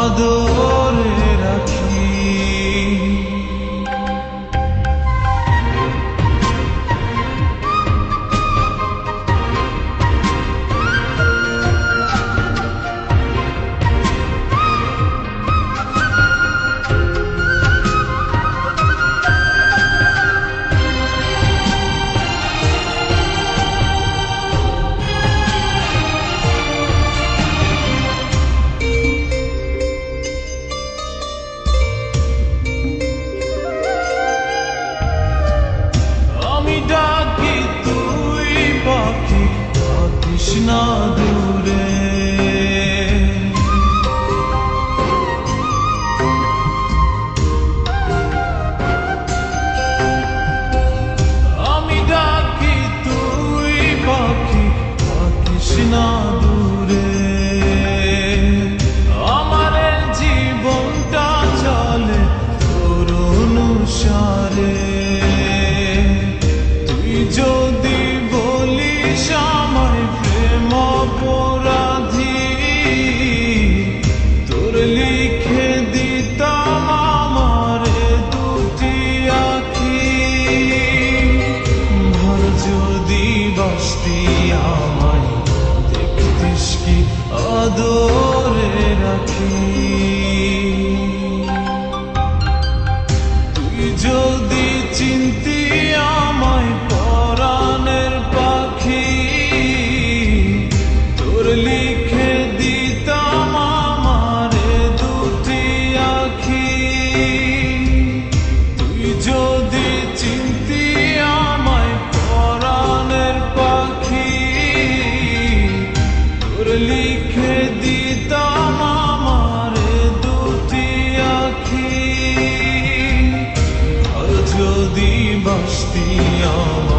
Father. Krishna লিখে দিতাম আমার দুটি আখি। যদি বাসতি আমার